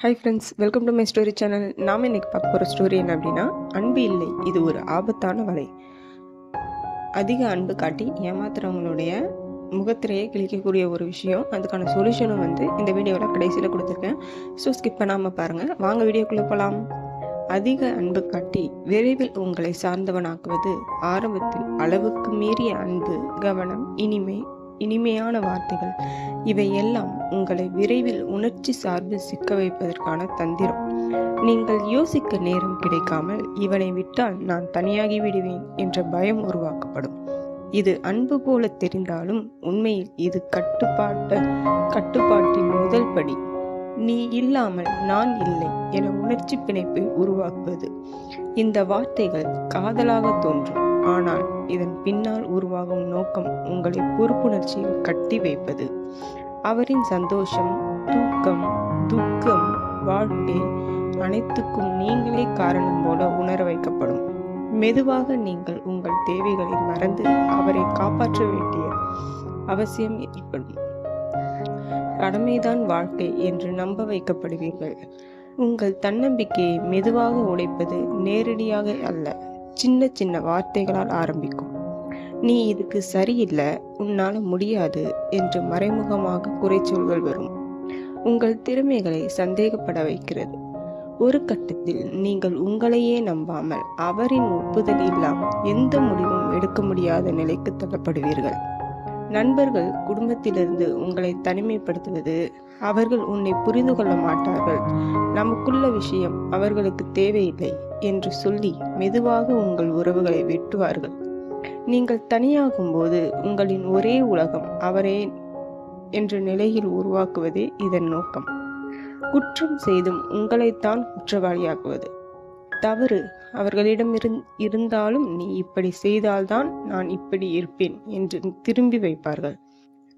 Hi friends welcome to my story channel நாம் இன்னைக்கு பார்க்க போகிற ஸ்டோரி என்ன அப்படின்னா அன்பு இல்லை இது ஒரு ஆபத்தான வலை. அதிக அன்பு காட்டி ஏமாத்துறவங்களுடைய முகத்திரையை கிழிக்கக்கூடிய ஒரு விஷயம். அதுக்கான சொல்யூஷனும் வந்து இந்த வீடியோவில் கடைசியில் கொடுத்துருக்கேன். ஸோ ஸ்கிப் பண்ணாமல் பாருங்கள் வாங்க வீடியோக்குள்ளே போகலாம் அதிக அன்பு காட்டி விரைவில் உங்களை சார்ந்தவனாக்குவது ஆரம்பத்தில் அளவுக்கு மீறிய அன்பு கவனம் இனிமை இனிமையான வார்த்தைகள். இவை எல்லாம் உங்களை விரைவில் உணர்ச்சி சார்பில் சிக்க வைப்பதற்கான தந்திரம். நீங்கள் யோசிக்க நேரம் கிடைக்காமல் இவனை விட்டால் நான் தனியாகி விடுவேன் என்ற பயம் உருவாக்கப்படும். இது அன்பு போல தெரிந்தாலும் உண்மையில் இது கட்டுப்பாட்ட கட்டுப்பாட்டின் முதல் படி. நீ இல்லாமல் நான் இல்லை என உணர்ச்சி பிணைப்பை உருவாக்குவது. இந்த வார்த்தைகள் காதலாக தோன்றும். ஆனால் இதன் பின்னால் உருவாகும் நோக்கம் உங்களை பொறுப்புணர்ச்சியில் கட்டி வைப்பது. அவரின் சந்தோஷம் தூக்கம் துக்கம் வாழ்க்கை அனைத்துக்கும் நீங்களே காரணம் போல உணர வைக்கப்படும். மெதுவாக நீங்கள் உங்கள் தேவைகளை மறந்து அவரை காப்பாற்ற வேண்டிய அவசியம் ஏற்படும். கடமைதான் வாழ்க்கை என்று நம்ப வைக்கப்படுவீர்கள். உங்கள் தன்னம்பிக்கையை மெதுவாக உழைப்பது நேரடியாக அல்ல. சின்ன சின்ன வார்த்தைகளால் ஆரம்பிக்கும். நீ இதுக்கு சரியில்லை உன்னால் முடியாது என்று மறைமுகமாக குறைச்சொல்கள் வரும். உங்கள் திறமைகளை சந்தேகப்பட வைக்கிறது. ஒரு கட்டத்தில் நீங்கள் உங்களையே நம்பாமல் அவரின் ஒப்புதல் இல்லாமல் எந்த முடிவும் எடுக்க முடியாத நிலைக்கு தள்ளப்படுவீர்கள். நண்பர்கள் குடும்பத்திலிருந்து உங்களை தனிமைப்படுத்துவது அவர்கள் உன்னை புரிந்து கொள்ள மாட்டார்கள். நமக்குள்ள விஷயம் அவர்களுக்கு தேவையில்லை என்று சொல்லி மெதுவாக உங்கள் உறவுகளை வெட்டுவார்கள். நீங்கள் தனியாகும் போது உங்களின் ஒரே உலகம் அவரே என்ற நிலையில் உருவாக்குவதே இதன் நோக்கம். குற்றம் செய்தும் உங்களைத்தான் குற்றவாளியாக்குவது. தவறு. அவர்களிடம் இருந்தாலும் நீ இப்படி செய்தால்தான் நான் இப்படி இருப்பேன் என்று திரும்பி வைப்பார்கள்.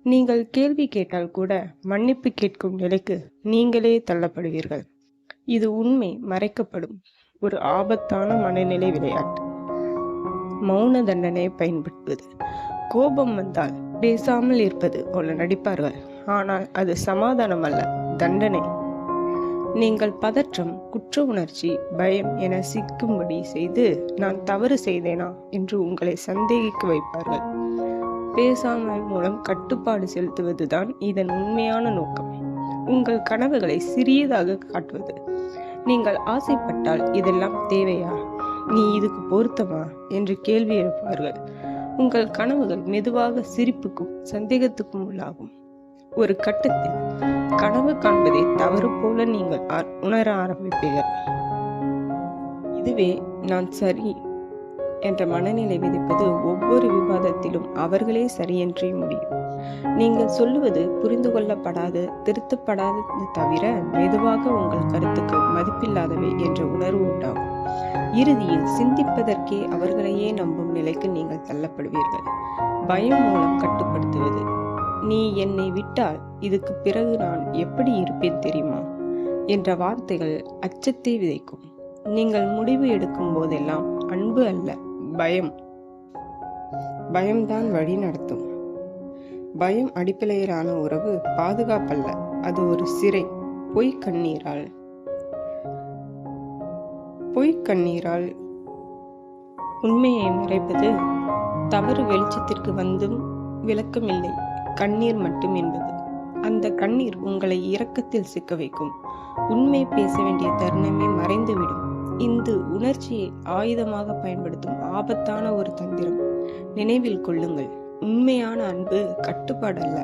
நீங்கள் கேள்வி கேட்டால் கூட மன்னிப்பு கேட்கும் நிலைக்கு நீங்களே தள்ளப்படுவீர்கள். இது உண்மை மறைக்கப்படும் ஒரு ஆபத்தான மனநிலை விளையாட்டு. மௌன தண்டனையை பயன்படுத்துவது. கோபம் வந்தால் பேசாமல் இருப்பது போல நடிப்பார்கள். ஆனால் அது சமாதானம் அல்ல தண்டனை. நீங்கள் பதற்றம் குற்ற உணர்ச்சி பயம் என சிக்கும்படி செய்து நான் தவறு செய்தேனா என்று உங்களை சந்தேகிக்க வைப்பார்கள். பேசாமல் மூலம் கட்டுப்பாடு செலுத்துவதுதான் இதன் உண்மையான நோக்கம். உங்கள் கனவுகளை சிறியதாக காட்டுவது. நீங்கள் ஆசைப்பட்டால் இதெல்லாம் தேவையா? நீ இதுக்கு பொருத்தமா? என்று கேள்வி எழுப்பார்கள் உங்கள் கனவுகள் மெதுவாக சிரிப்புக்கும் சந்தேகத்துக்கும் உள்ளாகும். ஒரு கட்டத்தில் கனவு காண்பதை தவறு போல நீங்கள் உணர ஆரம்பிப்பீர்கள். இதுவே நான் சரி என்ற மனநிலை விதிப்பது ஒவ்வொரு விவாதத்திலும் அவர்களே சரியென்றே முடியும். நீங்கள் சொல்லுவது புரிந்து கொள்ளப்படாது திருத்தப்படாதது தவிர மெதுவாக உங்கள் கருத்துக்கு மதிப்பில்லாதவை என்ற உணர்வு உண்டாகும். இறுதியில் சிந்திப்பதற்கே அவர்களையே நம்பும் நிலைக்கு நீங்கள் தள்ளப்படுவீர்கள். பயம் மூலம் கட்டுப்படுத்துவது நீ என்னை விட்டால் இதுக்கு பிறகு நான் எப்படி இருப்பேன் தெரியுமா? என்ற வார்த்தைகள் அச்சத்தை விதைக்கும். நீங்கள் முடிவு எடுக்கும் போதெல்லாம் அன்பு அல்ல பயம். பயம்தான் வழி நடத்தும். பயம் அடிப்படையிலான உறவு பாதுகாப்பல்ல அது ஒரு சிறை. பொய் கண்ணீரால். பொய் கண்ணீரால் உண்மையை மறைப்பது தவறு வெளிச்சத்திற்கு வந்தும் விளக்கமில்லை. கண்ணீர் மட்டும் என்பது. அந்த கண்ணீர் உங்களை இரக்கத்தில் சிக்க வைக்கும். உண்மை பேச வேண்டிய தருணமே மறைந்துவிடும். இந்த உணர்ச்சியை ஆயுதமாக பயன்படுத்தும் ஆபத்தான ஒரு தந்திரம். நினைவில் கொள்ளுங்கள் உண்மையான அன்பு கட்டுப்பாடு அல்ல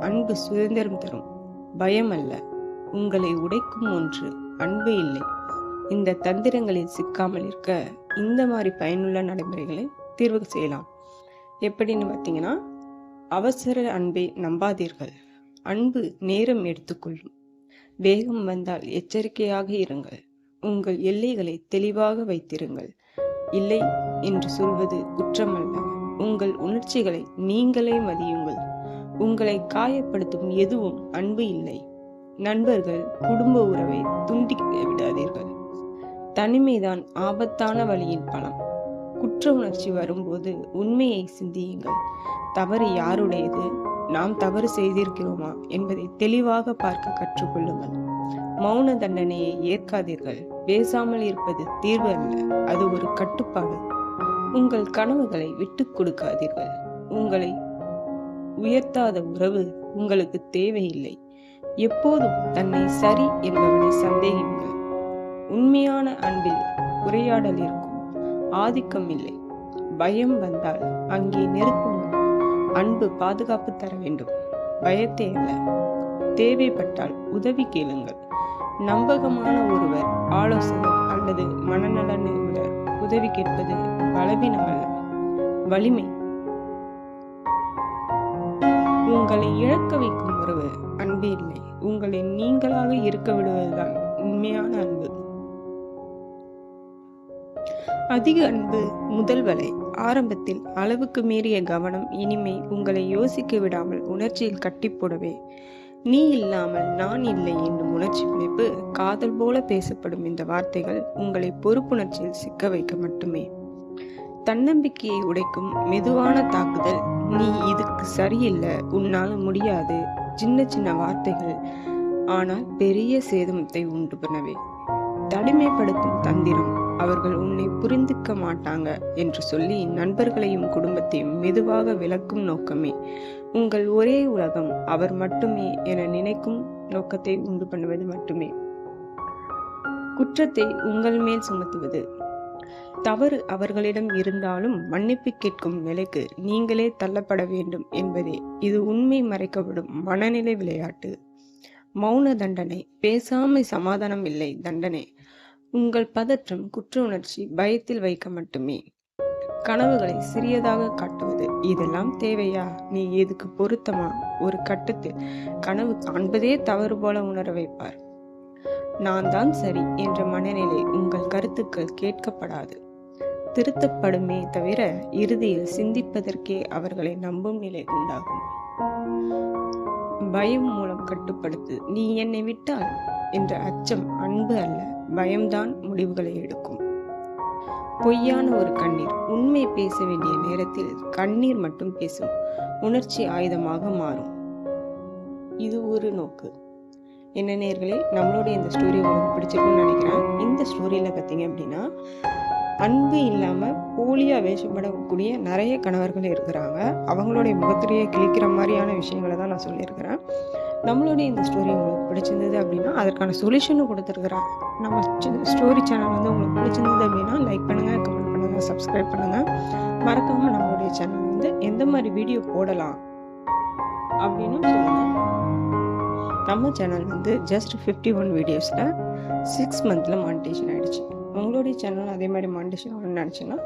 அன்பு சுதந்திரம் தரும். பயம் அல்ல உங்களை உடைக்கும் ஒன்று அன்பு இல்லை. இந்த தந்திரங்களில் சிக்காமல் இருக்க இந்த மாதிரி பயனுள்ள நடைமுறைகளை தீர்வு செய்யலாம். எப்படின்னு பார்த்தீங்கன்னா அவசர அன்பை நம்பாதீர்கள். அன்பு நேரம் எடுத்துக்கொள்ளும். வேகம் வந்தால் எச்சரிக்கையாக இருங்கள். உங்கள் எல்லைகளை தெளிவாக வைத்திருங்கள். இல்லை என்று சொல்வது குற்றமல்ல. உங்கள் உணர்ச்சிகளை நீங்களே மதியுங்கள். உங்களை காயப்படுத்தும் எதுவும் அன்பு இல்லை. நண்பர்கள் குடும்ப உறவை துண்டிக்க விடாதீர்கள். தனிமைதான் ஆபத்தான வழியின் பலம். குற்ற உணர்ச்சி வரும்போது உண்மையை சிந்தியுங்கள். தவறு யாருடையது? நாம் தவறு செய்திருக்கிறோமா என்பதை தெளிவாக பார்க்க கற்றுக்கொள்ளுங்கள். மௌன தண்டனையை ஏற்காதீர்கள். பேசாமல் இருப்பது தீர்வு அல்ல. அது ஒரு கட்டுப்பாடு. உங்கள் கனவுகளை விட்டுக் கொடுக்காதீர்கள். உங்களை உயர்த்தாத உறவு உங்களுக்கு தேவையில்லை. எப்போதும் தன்னை சரி என்பவனை சந்தேகிங்கள் உண்மையான அன்பில் உரையாடல் இருக்கும். ஆதிக்கம் இல்லை. பயம் வந்தால் அங்கே நிறுத்தும் அன்பு பாதுகாப்பு தர வேண்டும். பயத்தே அல்ல. தேவைப்பட்டால் உதவி கேளுங்கள். நம்பகமான ஒருவர் ஆலோசகர் அல்லது மனநல நிபுணர் உதவி கேட்பது பலவீனமல்ல. வலிமை. உங்களை இழக்க வைக்கும் உறவு அன்பு இல்லை. உங்களை நீங்களாக இருக்க விடுவதுதான் உண்மையான அன்பு. அதிக அன்பு முதல் வலை ஆரம்பத்தில் அளவுக்கு மீறிய கவனம் இனிமை உங்களை யோசிக்க விடாமல் உணர்ச்சியில் கட்டிப்போடவே. நீ இல்லாமல் நான் இல்லை என்னும் உணர்ச்சி பிணைப்பு காதல் போல பேசப்படும் இந்த வார்த்தைகள் உங்களை பொறுப்புணர்ச்சியில் சிக்க வைக்க மட்டுமே. தன்னம்பிக்கையை உடைக்கும் மெதுவான தாக்குதல் நீ இதுக்கு சரியில்லை உன்னால் முடியாது சின்ன சின்ன வார்த்தைகள். ஆனால் பெரிய சேதமத்தை உண்டு பண்ணவே. தனிமைப்படுத்தும் தந்திரம். அவர்கள் உன்னை புரிந்துக்க மாட்டாங்க என்று சொல்லி நண்பர்களையும் குடும்பத்தையும் மெதுவாக விளக்கும் நோக்கமே. உங்கள் ஒரே உலகம் அவர் மட்டுமே என நினைக்கும் நோக்கத்தை உண்டு பண்ணுவது மட்டுமே. குற்றத்தை உங்கள் மேல் சுமத்துவது. தவறு அவர்களிடம் இருந்தாலும் மன்னிப்பு கேட்கும் நிலைக்கு நீங்களே தள்ளப்பட வேண்டும் என்பதே. இது உண்மை மறைக்கப்படும் மனநிலை விளையாட்டு. மௌன தண்டனை. பேசாமை சமாதானம் இல்லை தண்டனை. உங்கள் பதற்றம் குற்ற உணர்ச்சி பயத்தில் வைக்க மட்டுமே. கனவுகளை சிறியதாக காட்டுவது இதெல்லாம் தேவையா? நீ எதுக்கு பொருத்தமா? ஒரு கட்டத்தில் கனவு காண்பதே தவறு போல உணர வைப்பார். நான் தான் சரி என்ற மனநிலை உங்கள் கருத்துக்கள் கேட்கப்படாது. திருத்தப்படுமே தவிர இறுதியில் சிந்திப்பதற்கே அவர்களை நம்பும் நிலை உண்டாகும். பயம் மூலம் கட்டுப்படுத்து. நீ என்னை விட்டால்? என்ற அச்சம் அன்பு அல்ல பயம்தான் முடிவுகளை எடுக்கும். பொய்யான ஒரு கண்ணீர். உண்மை பேச வேண்டிய நேரத்தில் கண்ணீர் மட்டும் பேசும். உணர்ச்சி ஆயுதமாக மாறும். இது ஒரு நோக்கு. என்ன நேர்களே நம்மளுடைய இந்த ஸ்டோரி உங்களுக்கு பிடிச்சிருக்கும்னு நினைக்கிறேன். இந்த ஸ்டோரியில் பார்த்தீங்க அப்படின்னா அன்பு இல்லாமல் போலியாக வேஷப்படக்கூடிய நிறைய கணவர்கள் இருக்கிறாங்க. அவங்களுடைய முகத்திலேயே கிழிக்கிற மாதிரியான விஷயங்களை தான் நான் சொல்லியிருக்கிறேன். நம்மளுடைய இந்த ஸ்டோரி உங்களுக்கு பிடிச்சிருந்தது அப்படின்னா அதற்கான சொல்யூஷனும் கொடுத்துருக்குறேன் நம்ம ஸ்டோரி சேனல் வந்து உங்களுக்கு பிடிச்சிருந்தது அப்படின்னா லைக் பண்ணுங்கள் கமெண்ட் பண்ணுங்கள் சப்ஸ்கிரைப் பண்ணுங்கள் மறக்காமல் நம்மளுடைய சேனல் வந்து எந்த மாதிரி வீடியோ போடலாம் அப்படின்னு சொல்லுங்கள் நம்ம சேனல் வந்து ஜஸ்ட் ஃபிஃப்டி ஒன் வீடியோஸில் சிக்ஸ் மந்தில் மானிட்டேஷன் ஆகிடுச்சு உங்களுடைய சேனல் அதே மாதிரி மானிட்டேஷன் ஆகணும்னு நினச்சிங்கன்னா